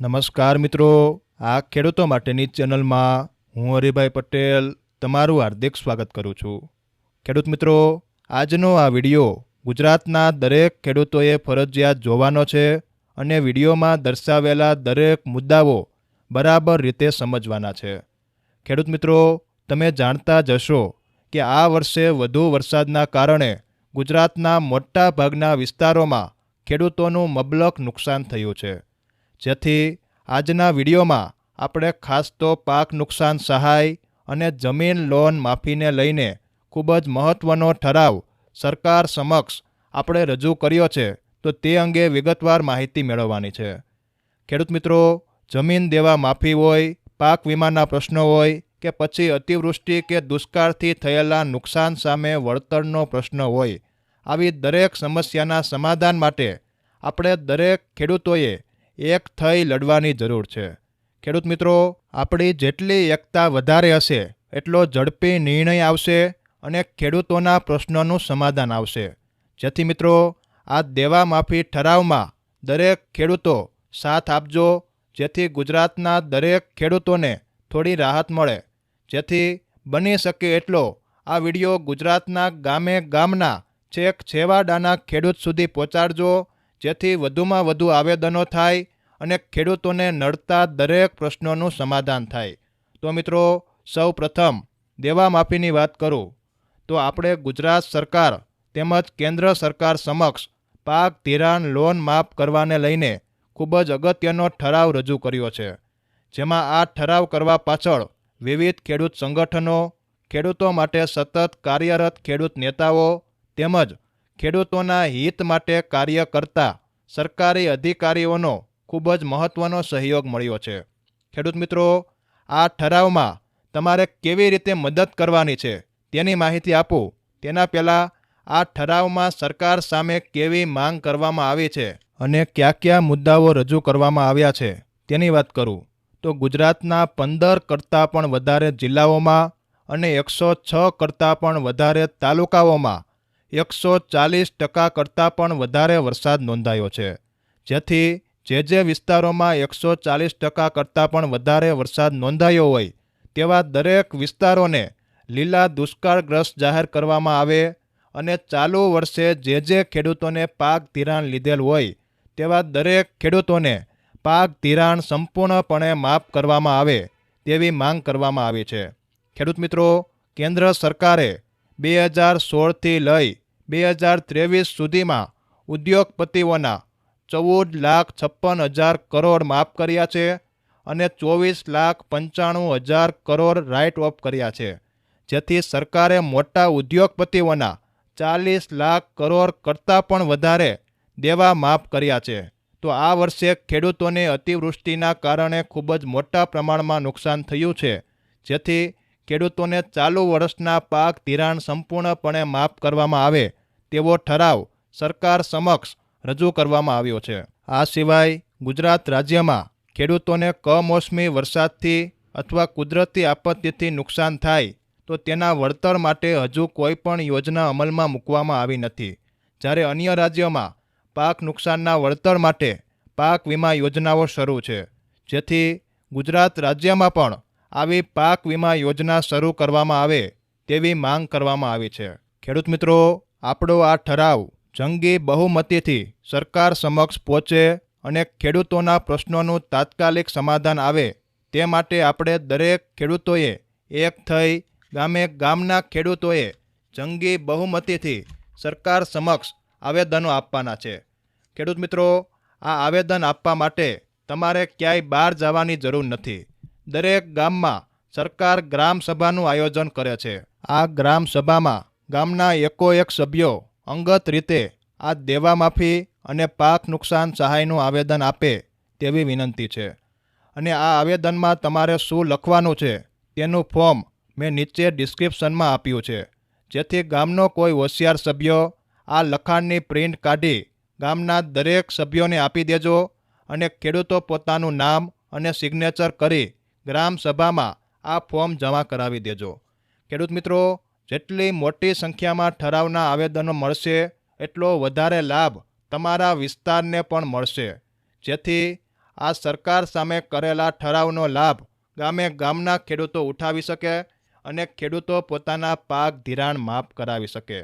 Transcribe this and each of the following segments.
નમસ્કાર મિત્રો. આ ખેડૂતો માટેની ચેનલમાં હું હરિભાઈ પટેલ તમારું હાર્દિક સ્વાગત કરું છું. ખેડૂત મિત્રો, આજનો આ વિડિયો ગુજરાતના દરેક ખેડૂતોએ ફરજિયાત જોવાનો છે અને વિડીયોમાં દર્શાવેલા દરેક મુદ્દાઓ બરાબર રીતે સમજવાના છે. ખેડૂત મિત્રો, તમે જાણતા જશો કે આ વર્ષે વધુ વરસાદના કારણે ગુજરાતના મોટા ભાગના વિસ્તારોમાં ખેડૂતોનું મબલક નુકસાન થયું છે. જેથી આજના વિડીયોમાં આપણે ખાસ તો પાક નુકસાન સહાય અને જમીન લોન માફીને લઈને ખૂબ જ મહત્ત્વનો ઠરાવ સરકાર સમક્ષ આપણે રજૂ કર્યો છે, તો તે અંગે વિગતવાર માહિતી મેળવવાની છે. ખેડૂત મિત્રો, જમીન દેવા માફી હોય, પાક વીમાના પ્રશ્નો હોય કે પછી અતિવૃષ્ટિ કે દુષ્કાળથી થયેલા નુકસાન સામે વળતરનો પ્રશ્ન હોય, આવી દરેક સમસ્યાના સમાધાન માટે આપણે દરેક ખેડૂતોએ એક થઈ લડવાની જરૂર છે. ખેડૂત મિત્રો, આપણી જેટલી એકતા વધારે હશે, એટલો ઝડપી નિર્ણય આવશે અને ખેડૂતોના પ્રશ્નોનું સમાધાન આવશે. જેથી મિત્રો, આ દેવા માફી ઠરાવમાં દરેક ખેડૂતો સાથ આપજો, જેથી ગુજરાતના દરેક ખેડૂતોને થોડી રાહત મળે. જેથી બની શકે એટલો આ વીડિયો ગુજરાતના ગામે ગામના છેક છેવાડાના ખેડૂત સુધી પહોંચાડજો જેથી વધુમાં વધુ આવેદનો થાય અને ખેડૂતોને નડતા દરેક પ્રશ્નોનું સમાધાન થાય. તો મિત્રો, સૌ પ્રથમ દેવા વાત કરું. તો આપણે ગુજરાત સરકાર તેમજ કેન્દ્ર સરકાર સમક્ષ પાક ધિરાણ લોન માફ કરવાને લઈને ખૂબ જ અગત્યનો ઠરાવ રજૂ કર્યો છે. જેમાં આ ઠરાવ કરવા પાછળ વિવિધ ખેડૂત સંગઠનો, ખેડૂતો માટે સતત કાર્યરત ખેડૂત નેતાઓ તેમજ ખેડૂતોના હિત માટે કાર્ય કરતા સરકારી અધિકારીઓનો ખૂબ જ મહત્ત્વનો સહયોગ મળ્યો છે. ખેડૂત મિત્રો, આ ઠરાવમાં તમારે કેવી રીતે મદદ કરવાની છે તેની માહિતી આપું. તેના પહેલાં આ ઠરાવમાં સરકાર સામે કેવી માંગ કરવામાં આવી છે અને કયા કયા મુદ્દાઓ રજૂ કરવામાં આવ્યા છે તેની વાત કરું. તો ગુજરાતના પંદર કરતાં પણ વધારે જિલ્લાઓમાં અને એકસો છ કરતાં પણ વધારે તાલુકાઓમાં એકસો ચાલીસ ટકા કરતાં પણ વધારે વરસાદ નોંધાયો છે. જેથી જે જે વિસ્તારોમાં એકસો ચાલીસ ટકા કરતાં પણ વધારે વરસાદ નોંધાયો હોય, તેવા દરેક વિસ્તારોને લીલા દુષ્કાળગ્રસ્ત જાહેર કરવામાં આવે અને ચાલુ વર્ષે જે જે ખેડૂતોને પાક ધિરાણ લીધેલ હોય, તેવા દરેક ખેડૂતોને પાક ધિરાણ સંપૂર્ણપણે માફ કરવામાં આવે તેવી માંગ કરવામાં આવી છે. ખેડૂત મિત્રો, કેન્દ્ર સરકારે બે હજાર સોળથી લઈ બે હજાર ત્રેવીસ સુધીમાં ઉદ્યોગપતિઓના ચૌદ લાખ છપ્પન હજાર કરોડ માફ કર્યા છે અને ચોવીસ લાખ પંચાણું હજાર કરોડ રાઇટ ઓફ કર્યા છે. જેથી સરકારે મોટા ઉદ્યોગપતિઓના ચાલીસ લાખ કરોડ કરતાં પણ વધારે દેવા માફ કર્યા છે. તો આ વર્ષે ખેડૂતોને અતિવૃષ્ટિના કારણે ખૂબ જ મોટા પ્રમાણમાં નુકસાન થયું છે. જેથી ખેડૂતોને ચાલુ વર્ષના પાક ધિરાણ સંપૂર્ણપણે માફ કરવામાં આવે તેવો ઠરાવ સરકાર સમક્ષ રજૂ કરવામાં આવ્યો છે. આ સિવાય ગુજરાત રાજ્યમાં ખેડૂતોને કમોસમી વરસાદથી અથવા કુદરતી આપત્તિથી નુકસાન થાય તો તેના વળતર માટે હજુ કોઈ પણ યોજના અમલમાં મૂકવામાં આવી નથી. જ્યારે અન્ય રાજ્યોમાં પાક નુકસાનના વળતર માટે પાક વીમા યોજનાઓ શરૂ છે. જેથી ગુજરાત રાજ્યમાં પણ આવી પાક વીમા યોજના શરૂ કરવામાં આવે તેવી માંગ કરવામાં આવી છે. ખેડૂત મિત્રો, આપણો આ ઠરાવ જંગી બહુમતીથી સરકાર સમક્ષ પહોંચે અને ખેડૂતોના પ્રશ્નોનું તાત્કાલિક સમાધાન આવે તે માટે આપણે દરેક ખેડૂતોએ એક થઈ ગામે ગામના ખેડૂતોએ જંગી બહુમતીથી સરકાર સમક્ષ આવેદનો આપવાના છે. ખેડૂત મિત્રો, આ આવેદન આપવા માટે તમારે ક્યાંય બહાર જવાની જરૂર નથી. દરેક ગામમાં સરકાર ગ્રામ સભાનું આયોજન કરે છે. આ ગ્રામ સભામાં ગામના એકો એક સભ્યો અંગત રીતે આ દેવા માફી અને પાક નુકસાન સહાયનું આવેદન આપે તેવી વિનંતી છે. અને આ આવેદનમાં તમારે શું લખવાનું છે તેનું ફોર્મ મેં નીચે ડિસ્ક્રિપ્શનમાં આપ્યું છે. જેથી ગામનો કોઈ હોશિયાર સભ્યો આ લખાણની પ્રિન્ટ કાઢી ગામના દરેક સભ્યોને આપી દેજો અને ખેડૂતો પોતાનું નામ અને સિગ્નેચર કરી ગ્રામ સભામાં આ ફોર્મ જમા કરાવી દેજો. ખેડૂત મિત્રો, જેટલી મોટી સંખ્યામાં ઠરાવના આવેદનો મળશે, એટલો વધારે લાભ તમારા વિસ્તારને પણ મળશે. જેથી આ સરકાર સામે કરેલા ઠરાવનો લાભ ગામે ગામના ખેડૂતો ઉઠાવી શકે અને ખેડૂતો પોતાના પાક ધિરાણ માફ કરાવી શકે.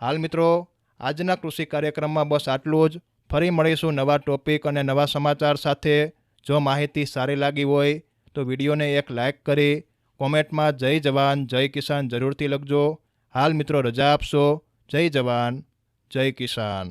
હાલ મિત્રો, આજના કૃષિ કાર્યક્રમમાં બસ આટલું જ. ફરી મળીશું નવા ટોપિક અને નવા સમાચાર સાથે. જો માહિતી સારી લાગી હોય તો વિડીયોને એક લાઇક કરી, કોમેન્ટમાં જય જવાન, જય કિસાન જરૂરથી લખજો. હાલ મિત્રો રજા આપશો. જય જવાન, જય કિસાન.